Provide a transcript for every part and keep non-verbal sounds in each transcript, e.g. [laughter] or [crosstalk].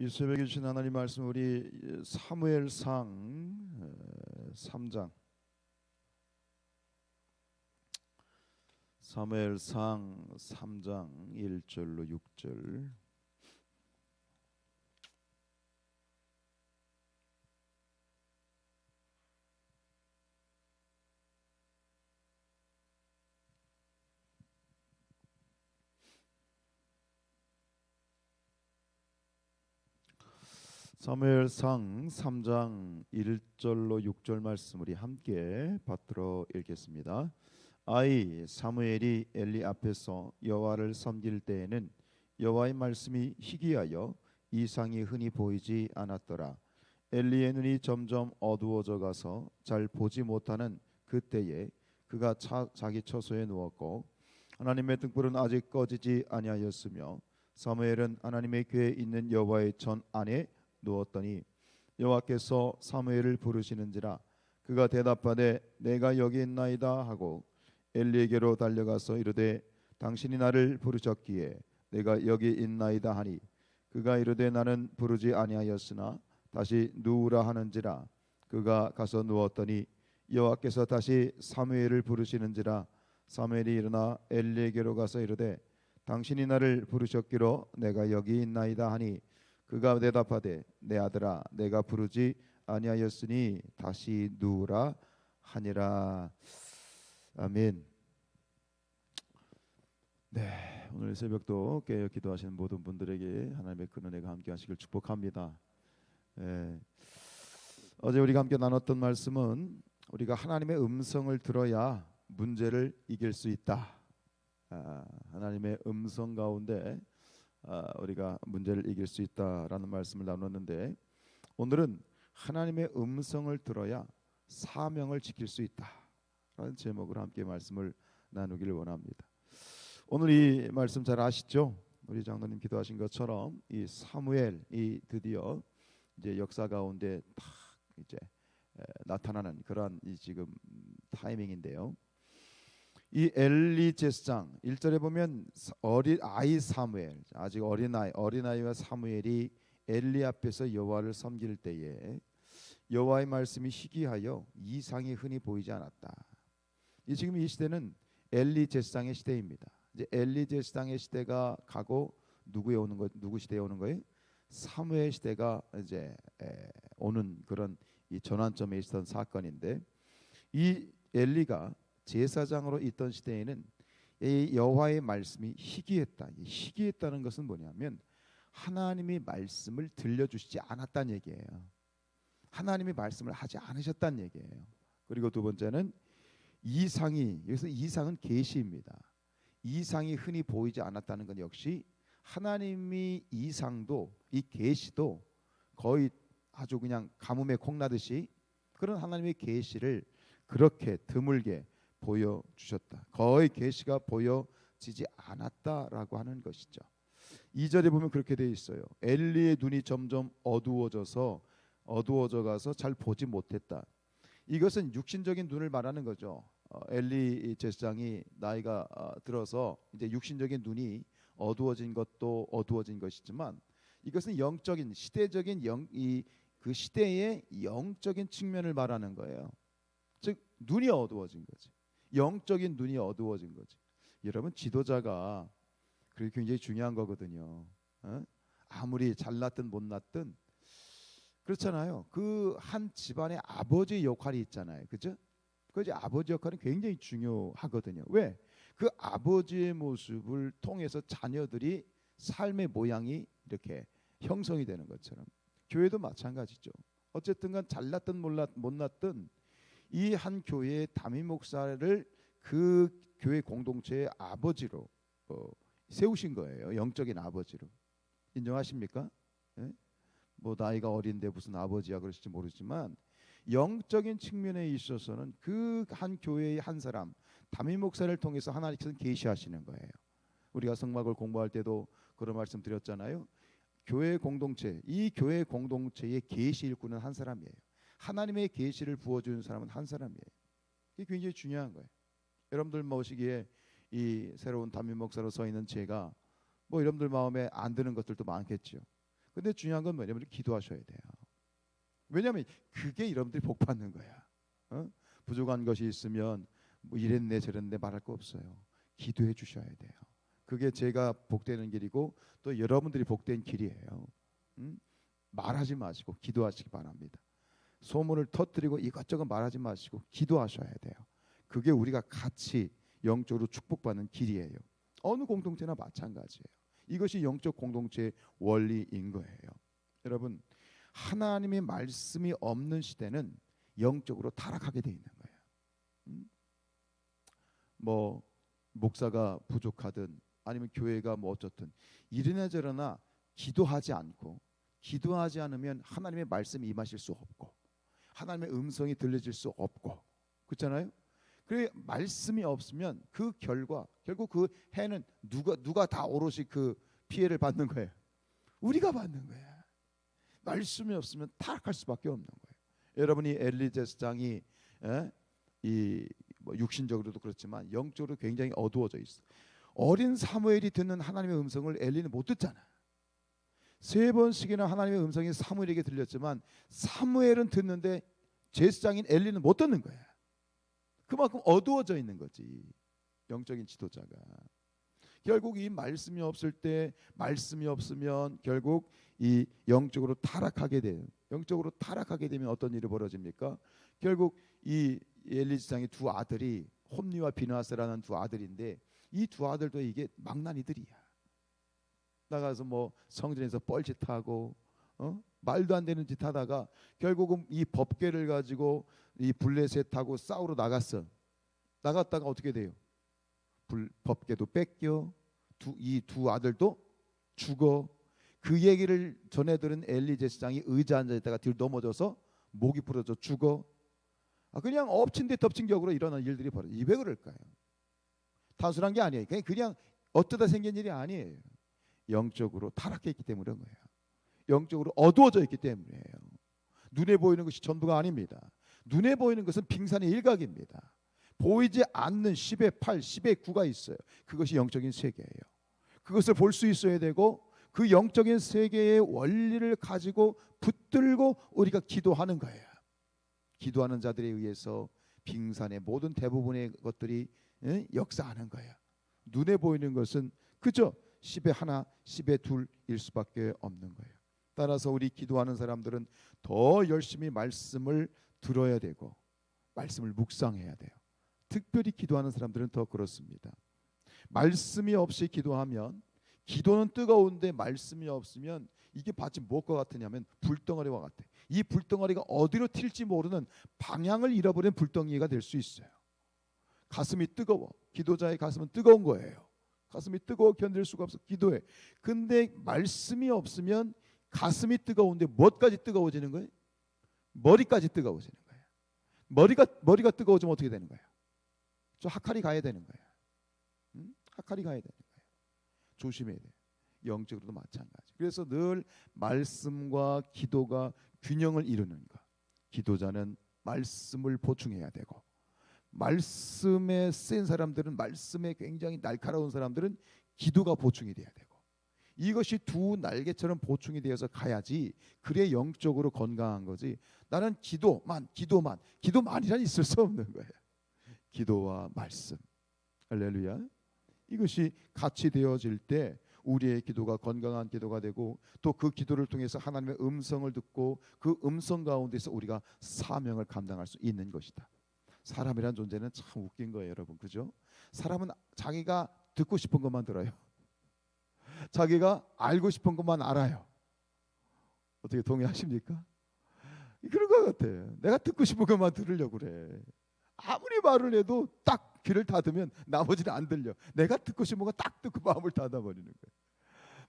이 새벽에 주신 하나님 말씀 우리 사무엘상 3장. 사무엘상 3장 1절로 6절 사무엘상 3장 1절로 6절 말씀 우리 함께 받들어 읽겠습니다. 아이 사무엘이 엘리 앞에서 여호와를 섬길 때에는 여호와의 말씀이 희귀하여 이상이 흔히 보이지 않았더라. 엘리의 눈이 점점 어두워져 가서 잘 보지 못하는 그때에 그가 차, 자기 처소에 누웠고 하나님의 등불은 아직 꺼지지 아니하였으며 사무엘은 하나님의 궤에 있는 여호와의 전 안에 누웠더니 여호와께서 사무엘을 부르시는지라 그가 대답하되 내가 여기 있나이다 하고 엘리에게로 달려가서 이르되 당신이 나를 부르셨기에 내가 여기 있나이다 하니 그가 이르되 나는 부르지 아니하였으나 다시 누우라 하는지라 그가 가서 누웠더니 여호와께서 다시 사무엘을 부르시는지라 사무엘이 일어나 엘리에게로 가서 이르되 당신이 나를 부르셨기로 내가 여기 있나이다 하니 그가 대답하되 내 아들아 내가 부르지 아니하였으니 다시 누우라 하니라 아멘. 네 오늘 새벽도 깨어 기도하시는 모든 분들에게 하나님의 큰 은혜가 함께하시길 축복합니다. 네. 어제 우리가 함께 나눴던 말씀은 우리가 하나님의 음성을 들어야 문제를 이길 수 있다. 아, 하나님의 음성 가운데 아, 우리가 문제를 이길 수 있다라는 말씀을 나눴는데 오늘은 하나님의 음성을 들어야 사명을 지킬 수 있다라는 제목으로 함께 말씀을 나누기를 원합니다. 오늘 이 말씀 잘 아시죠? 우리 장로님 기도하신 것처럼 이 사무엘이 드디어 이제 역사 가운데 딱 이제 나타나는 그러한 이 지금 타이밍인데요. 이 엘리 제사장 1절에 보면 어린 아이 사무엘 아직 어린 아이 어린 아이와 사무엘이 엘리 앞에서 여호와를 섬길 때에 여호와의 말씀이 희귀하여 이상이 흔히 보이지 않았다. 이 지금 이 시대는 엘리 제사장의 시대입니다. 이제 엘리 제사장의 시대가 가고 누구에 오는 거 누구 시대에 오는 거예요? 사무엘 시대가 이제 에, 오는 그런 이 전환점에 있었던 사건인데 이 엘리가 제사장으로 있던 시대에는 이 여호와의 말씀이 희귀했다. 희귀했다는 것은 뭐냐면 하나님이 말씀을 들려주시지 않았다는 얘기예요. 하나님이 말씀을 하지 않으셨다는 얘기예요. 그리고 두 번째는 이상이 여기서 이상은 계시입니다. 이상이 흔히 보이지 않았다는 건 역시 하나님이 이상도 이 계시도 거의 아주 그냥 가뭄에 콩나듯이 그런 하나님의 계시를 그렇게 드물게 보여 주셨다. 거의 계시가 보여지지 않았다라고 하는 것이죠. 2절에 보면 그렇게 돼 있어요. 엘리의 눈이 점점 어두워져서 어두워져 가서 잘 보지 못했다. 이것은 육신적인 눈을 말하는 거죠. 어, 엘리 제사장이 나이가 어, 들어서 이제 육신적인 눈이 어두워진 것도 어두워진 것이지만 이것은 영적인 시대적인 영이 그 시대의 영적인 측면을 말하는 거예요. 즉 눈이 어두워진 거지. 영적인 눈이 어두워진 거지. 여러분 지도자가 그게 굉장히 중요한 거거든요. 어? 아무리 잘났든 못났든 그렇잖아요. 그 한 집안의 아버지 역할이 있잖아요. 그죠? 그 아버지 역할은 굉장히 중요하거든요. 왜? 그 아버지의 모습을 통해서 자녀들이 삶의 모양이 이렇게 형성이 되는 것처럼 교회도 마찬가지죠. 어쨌든간 잘났든 몰랐, 못났든 이 한 교회의 담임 목사를 그 교회 공동체의 아버지로 어, 세우신 거예요. 영적인 아버지로 인정하십니까? 예? 뭐 나이가 어린데 무슨 아버지야 그러실지 모르지만 영적인 측면에 있어서는 그 한 교회의 한 사람 담임 목사를 통해서 하나님께서 계시하시는 거예요. 우리가 성막을 공부할 때도 그런 말씀 드렸잖아요. 교회 공동체, 이 교회 공동체의 계시 일꾼은 한 사람이에요. 하나님의 계시를 부어주는 사람은 한 사람이에요. 이게 굉장히 중요한 거예요. 여러분들 모시기에 이 새로운 담임 목사로 서 있는 제가 뭐 여러분들 마음에 안 드는 것들도 많겠죠. 근데 중요한 건 뭐냐면 기도하셔야 돼요. 왜냐하면 그게 여러분들이 복 받는 거야. 어? 부족한 것이 있으면 뭐 이랬네 저랬네 말할 거 없어요. 기도해 주셔야 돼요. 그게 제가 복되는 길이고 또 여러분들이 복된 길이에요. 음? 말하지 마시고 기도하시기 바랍니다. 소문을 터뜨리고 이것저것 말하지 마시고 기도하셔야 돼요. 그게 우리가 같이 영적으로 축복받는 길이에요. 어느 공동체나 마찬가지예요. 이것이 영적 공동체의 원리인 거예요. 여러분 하나님의 말씀이 없는 시대는 영적으로 타락하게 돼 있는 거예요. 음? 뭐 목사가 부족하든 아니면 교회가 뭐 어쨌든 이러나 저러나 기도하지 않고 기도하지 않으면 하나님의 말씀이 임하실 수 없고 하나님의 음성이 들려질 수 없고 그렇잖아요. 그래 말씀이 없으면 그 결과 결국 그 해는 누가 누가 다 오롯이 그 피해를 받는 거예요. 우리가 받는 거야. 말씀이 없으면 타락할 수밖에 없는 거예요. 여러분이 엘리제스장이 에? 이 뭐 육신적으로도 그렇지만 영적으로 굉장히 어두워져 있어. 어린 사무엘이 듣는 하나님의 음성을 엘리는 못 듣잖아. 세 번씩이나 하나님의 음성이 사무엘에게 들렸지만 사무엘은 듣는데 제사장인 엘리는 못 듣는 거야. 그만큼 어두워져 있는 거지. 영적인 지도자가. 결국 이 말씀이 없을 때 말씀이 없으면 결국 이 영적으로 타락하게 돼요. 영적으로 타락하게 되면 어떤 일이 벌어집니까? 결국 이 엘리지장의 두 아들이 홈리와 비나스라는 두 아들인데 이 두 아들도 이게 망나니들이야. 나가서 뭐 성전에서 뻘짓하고 어? 말도 안 되는 짓 하다가 결국은 이 법궤를 가지고 이 블레셋하고 싸우러 나갔어. 나갔다가 어떻게 돼요? 불, 법궤도 뺏겨. 이 두 아들도 죽어. 그 얘기를 전해 들은 엘리 제사장이 의자 앉아 있다가 뒤로 넘어져서 목이 부러져 죽어. 아, 그냥 엎친 데 덮친 격으로 일어난 일들이 벌어져. 왜 그럴까요? 단순한 게 아니에요. 그냥, 그냥 어쩌다 생긴 일이 아니에요. 영적으로 타락했기 때문에 거예요. 영적으로 어두워져 있기 때문이에요. 눈에 보이는 것이 전부가 아닙니다. 눈에 보이는 것은 빙산의 일각입니다. 보이지 않는 10의 8, 10의 9가 있어요. 그것이 영적인 세계예요. 그것을 볼 수 있어야 되고 그 영적인 세계의 원리를 가지고 붙들고 우리가 기도하는 거예요. 기도하는 자들에 의해서 빙산의 모든 대부분의 것들이 역사하는 거예요. 눈에 보이는 것은 그죠? 10의 하나, 10의 둘일 수밖에 없는 거예요. 따라서 우리 기도하는 사람들은 더 열심히 말씀을 들어야 되고 말씀을 묵상해야 돼요. 특별히 기도하는 사람들은 더 그렇습니다. 말씀이 없이 기도하면 기도는 뜨거운데 말씀이 없으면 이게 마치 무엇과 같으냐면 불덩어리와 같아. 이 불덩어리가 어디로 튈지 모르는 방향을 잃어버린 불덩이가 될 수 있어요. 가슴이 뜨거워. 기도자의 가슴은 뜨거운 거예요. 가슴이 뜨거워 견딜 수가 없어. 기도해. 근데 말씀이 없으면 가슴이 뜨거운데 무엇까지 뜨거워지는 거예요? 머리까지 뜨거워지는 거예요. 머리가 머리가 뜨거워지면 어떻게 되는 거예요? 저 하칼이 가야 되는 거예요. 응? 하칼이 가야 되는 거예요. 조심해야 돼. 영적으로도 마찬가지. 그래서 늘 말씀과 기도가 균형을 이루는 것. 기도자는 말씀을 보충해야 되고 말씀에 센 사람들은 말씀에 굉장히 날카로운 사람들은 기도가 보충이 돼야 되고 이것이 두 날개처럼 보충이 되어서 가야지 그래 영적으로 건강한 거지. 나는 기도만 기도만 기도만이란 있을 수 없는 거예요. 기도와 말씀. 할렐루야. 이것이 같이 되어질 때 우리의 기도가 건강한 기도가 되고 또 그 기도를 통해서 하나님의 음성을 듣고 그 음성 가운데서 우리가 사명을 감당할 수 있는 것이다 사람이란 존재는 참 웃긴 거예요, 여러분. 그죠? 사람은 자기가 듣고 싶은 것만 들어요. [laughs] 자기가 알고 싶은 것만 알아요. 어떻게 동의하십니까? 그런 것 같아. 내가 듣고 싶은 것만 들으려고 그래. 아무리 말을 해도 딱 귀를 닫으면 나머지는 안 들려. 내가 듣고 싶은 거딱 듣고 마음을 닫아버리는 거예요.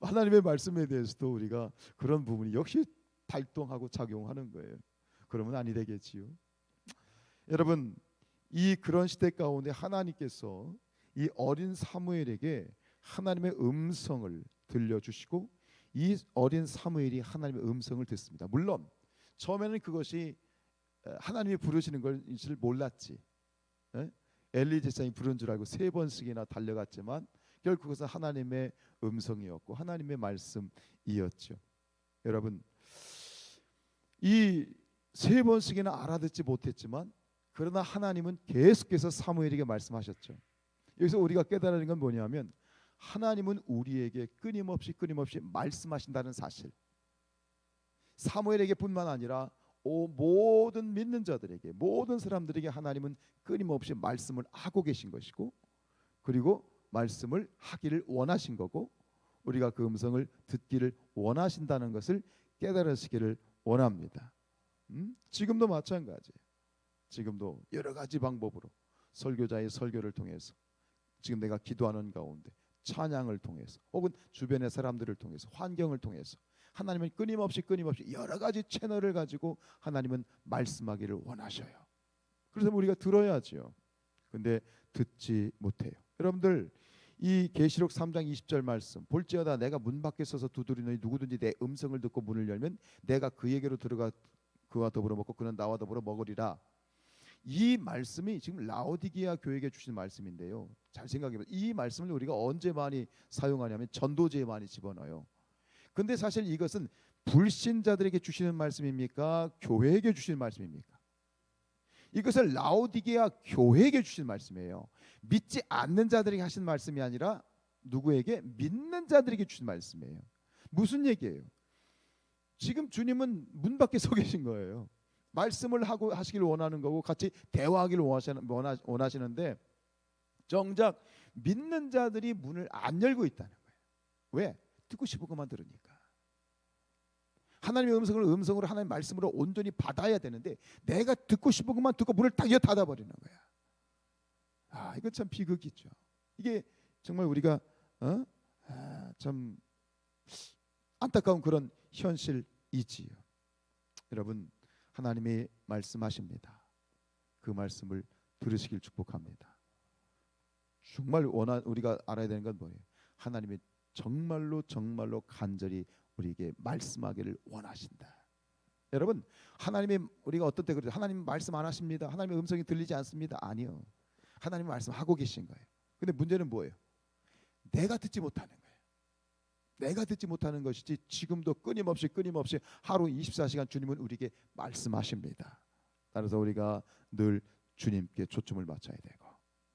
하나님의 말씀에 대해서도 우리가 그런 부분이 역시 발동하고 작용하는 거예요. 그러면 아니 되겠지요. 여러분 이 그런 시대 가운데 하나님께서 이 어린 사무엘에게 하나님의 음성을 들려주시고 이 어린 사무엘이 하나님의 음성을 듣습니다. 물론 처음에는 그것이 하나님이 부르시는 것을 몰랐지. 엘리 제사장이 부른 줄 알고 세 번씩이나 달려갔지만 결국 그것은 하나님의 음성이었고 하나님의 말씀이었죠. 여러분 이 세 번씩이나 알아듣지 못했지만 그러나 하나님은 계속해서 사무엘에게 말씀하셨죠. 여기서 우리가 깨달는 건 뭐냐면 하나님은 우리에게 끊임없이 끊임없이 말씀하신다는 사실. 사무엘에게뿐만 아니라 오 모든 믿는 자들에게 모든 사람들에게 하나님은 끊임없이 말씀을 하고 계신 것이고 그리고 말씀을 하기를 원하신 거고 우리가 그 음성을 듣기를 원하신다는 것을 깨달으시기를 원합니다. 음? 지금도 마찬가지예요. 지금도 여러 가지 방법으로 설교자의 설교를 통해서 지금 내가 기도하는 가운데 찬양을 통해서 혹은 주변의 사람들을 통해서 환경을 통해서 하나님은 끊임없이 끊임없이 여러 가지 채널을 가지고 하나님은 말씀하기를 원하셔요. 그래서 우리가 들어야지요. 근데 듣지 못해요. 여러분들 이 계시록 3장 20절 말씀 볼지어다 내가 문 밖에 서서 두드리노니 누구든지 내 음성을 듣고 문을 열면 내가 그에게로 들어가 그와 더불어 먹고 그는 나와 더불어 먹으리라. 이 말씀이 지금 라오디기아 교회에 주신 말씀인데요. 잘 생각해 보세요. 이 말씀을 우리가 언제 많이 사용하냐면 전도제에 많이 집어넣어요. 근데 사실 이것은 불신자들에게 주시는 말씀입니까? 교회에게 주시는 말씀입니까? 이것을 라오디게아 교회에게 주신 말씀이에요. 믿지 않는 자들에게 하신 말씀이 아니라 누구에게 믿는 자들에게 주신 말씀이에요. 무슨 얘기예요? 지금 주님은 문 밖에 서 계신 거예요. 말씀을 하고 하시길 원하는 거고 같이 대화하기를 원하시는데 정작 믿는 자들이 문을 안 열고 있다는 거예요. 왜? 듣고 싶은 것만 들으니까. 하나님의 음성을 음성으로 하나님의 말씀으로 온전히 받아야 되는데 내가 듣고 싶은 것만 듣고 문을 딱 닫아 버리는 거야. 아, 이거 참 비극이죠. 이게 정말 우리가 어? 아, 참 안타까운 그런 현실이지요. 여러분 하나님이 말씀하십니다. 그 말씀을 들으시길 축복합니다. 정말 원한 우리가 알아야 되는 건 뭐예요? 하나님이 정말로 정말로 간절히 우리에게 말씀하기를 원하신다. 여러분 하나님의 우리가 어떤 때 그러죠? 하나님 말씀 안 하십니다. 하나님의 음성이 들리지 않습니다. 아니요. 하나님 말씀하고 계신 거예요. 근데 문제는 뭐예요? 내가 듣지 못하는 거예요. 내가 듣지 못하는 것이지 지금도 끊임없이 끊임없이 하루 24시간 주님은 우리에게 말씀하십니다. 따라서 우리가 늘 주님께 초점을 맞춰야 되고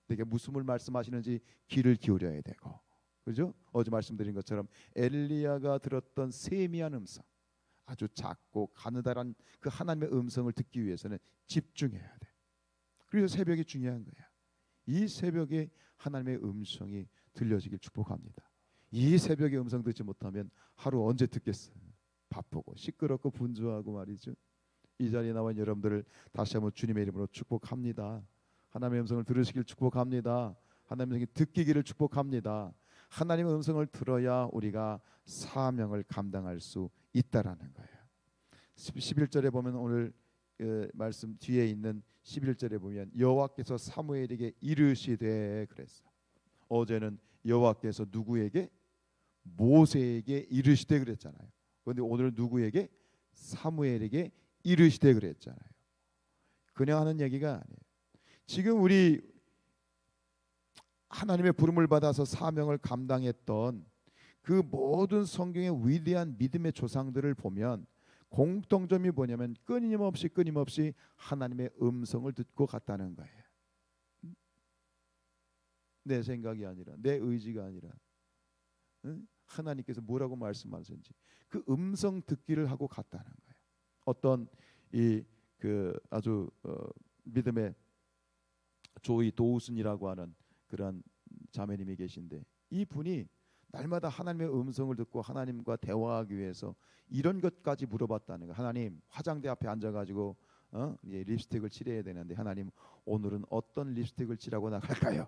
내게 무슨 말씀하시는지 귀를 기울여야 되고 그죠? 어제 말씀드린 것처럼 엘리야가 들었던 세미한 음성 아주 작고 가느다란 그 하나님의 음성을 듣기 위해서는 집중해야 돼. 그래서 새벽이 중요한 거야. 이 새벽에 하나님의 음성이 들려지길 축복합니다. 이 새벽에 음성 듣지 못하면 하루 언제 듣겠어요? 바쁘고 시끄럽고 분주하고 말이죠. 이 자리에 나와 여러분들을 다시 한번 주님의 이름으로 축복합니다. 하나님의 음성을 들으시길 축복합니다. 하나님의 음성이 듣기기를 축복합니다. 하나님의 음성을 들어야 우리가 사명을 감당할 수 있다라는 거예요. 11절에 보면 오늘 그 말씀 뒤에 있는 11절에 보면 여호와께서 사무엘에게 이르시되 그랬어. 어제는 여호와께서 누구에게 모세에게 이르시되 그랬잖아요. 그런데 오늘은 누구에게 사무엘에게 이르시되 그랬잖아요. 그냥 하는 얘기가 아니에요. 지금 우리 하나님의 부름을 받아서 사명을 감당했던 그 모든 성경의 위대한 믿음의 조상들을 보면 공통점이 뭐냐면 끊임없이 끊임없이 하나님의 음성을 듣고 갔다는 거예요. 내 생각이 아니라 내 의지가 아니라 하나님께서 뭐라고 말씀하셨는지 그 음성 듣기를 하고 갔다는 거예요. 어떤 이 그 아주 어, 믿음의 조이 도우슨이라고 하는 그러한 자매님이 계신데 이 분이 날마다 하나님의 음성을 듣고 하나님과 대화하기 위해서 이런 것까지 물어봤다는 거예요. 하나님 화장대 앞에 앉아가지고 어? 예, 립스틱을 칠해야 되는데 하나님 오늘은 어떤 립스틱을 칠하고 나갈까요?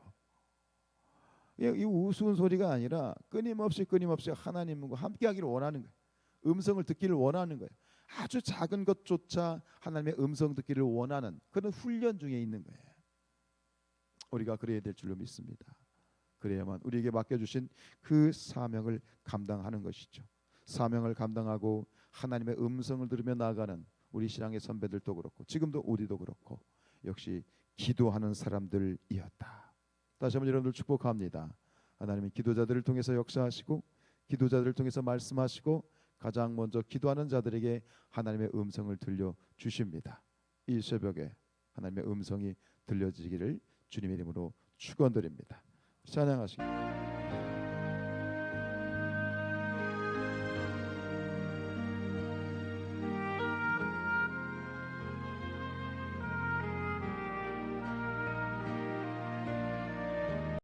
이 우스운 소리가 아니라 끊임없이 끊임없이 하나님과 함께하기를 원하는 거예요. 음성을 듣기를 원하는 거예요. 아주 작은 것조차 하나님의 음성 듣기를 원하는 그런 훈련 중에 있는 거예요. 우리가 그래야 될 줄로 믿습니다. 그래야만 우리에게 맡겨주신 그 사명을 감당하는 것이죠. 사명을 감당하고 하나님의 음성을 들으며 나아가는 우리 신앙의 선배들도 그렇고 지금도 우리도 그렇고 역시 기도하는 사람들이었다. 다시 한번 여러분들 축복합니다. 하나님이 기도자들을 통해서 역사하시고 기도자들을 통해서 말씀하시고 가장 먼저 기도하는 자들에게 하나님의 음성을 들려 주십니다. 이 새벽에 하나님의 음성이 들려지기를 주님의 이름으로 축원드립니다. 찬양하시기.